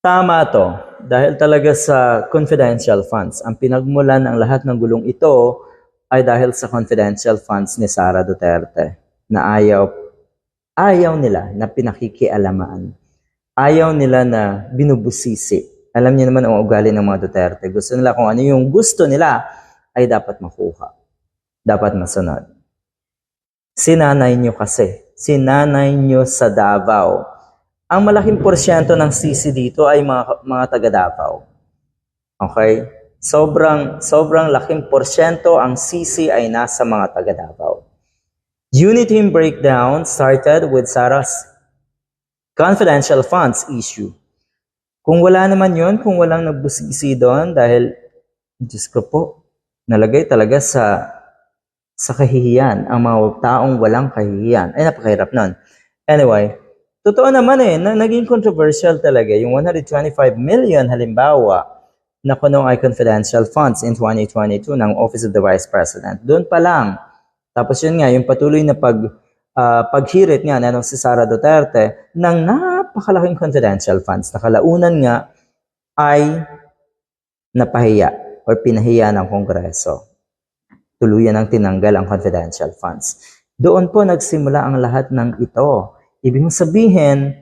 Tama to. Dahil talaga sa confidential funds. Ang pinagmulan ng lahat ng gulong ito ay dahil sa confidential funds ni Sara Duterte na ayaw, ayaw nila na pinakikialamaan. Ayaw nila na binubusisi. Alam niyo naman ang ugali ng mga Duterte. Gusto nila kung ano yung gusto nila ay dapat makuha. Dapat masunod. Sinanay nyo kasi. Sinanay nyo sa Davao. Ang malaking porsyento ng sisi dito ay mga, mga taga Davao. Okay? Sobrang, sobrang laking porsyento ang sisi ay nasa mga taga Davao. Unit team breakdown started with Sarah's confidential funds issue. Kung wala naman yon, kung walang nagbusisi doon, dahil, Diyos ko po, nalagay talaga sa sa kahihiyan, ang mga taong walang kahihiyan. Ay, napakahirap nun. Anyway, totoo naman eh, na naging controversial talaga yung 125 million halimbawa na kuno ay confidential funds in 2022 ng Office of the Vice President. Doon pa lang. Tapos yun nga, yung patuloy na pag, ah, paghirit nga na si Sara Duterte ng napakalaking confidential funds na kalaunan nga ay napahiya or pinahiya ng Kongreso tuluyan ng tinanggal ang confidential funds. Doon po nagsimula ang lahat ng ito. Ibig sabihin,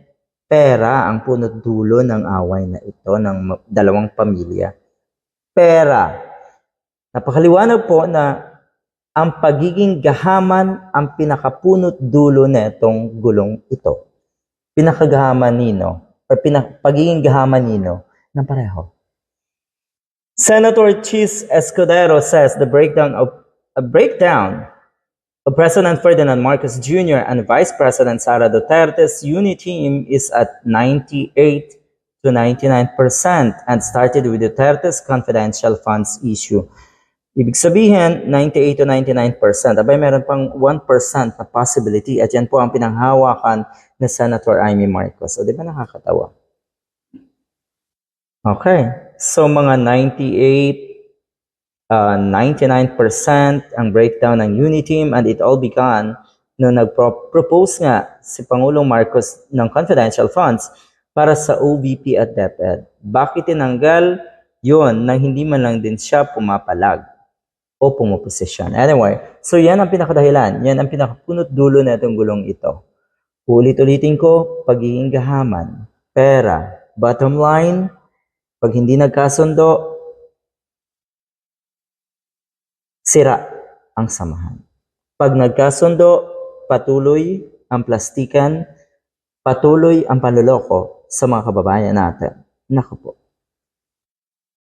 pera ang punot dulo ng away na ito ng dalawang pamilya. Pera. Napakaliwanag po na ang pagiging gahaman ang pinakapunot dulo netong gulong ito. Pinakagahaman nino, or pinak- pagiging gahaman nino ng pareho. Senator Chis Escudero says the breakdown of a breakdown President Ferdinand Marcos Jr. and Vice President Sara Duterte's unity team is at 98 to 99% and started with Duterte's confidential funds issue. Ibig sabihin, 98 to 99%. Abay, meron pang 1% na possibility at yan po ang pinanghawakan ni Senator Amy Marcos. O, di ba nakakatawa? Okay. So, mga 98, uh, 99% ang breakdown ng Uniteam and it all began no nag-propose nga si Pangulong Marcos ng confidential funds para sa OVP at DepEd. Bakit tinanggal yon nang hindi man lang din siya pumapalag o pumuposisyon? Anyway, so yan ang pinakadahilan. Yan ang pinakapunot dulo na itong gulong ito. Ulit-ulitin ko, pagiging gahaman, pera, bottom line, pag hindi nagkasundo, sira ang samahan. Pag nagkasundo, patuloy ang plastikan, patuloy ang panloloko sa mga kababayan natin. Naku.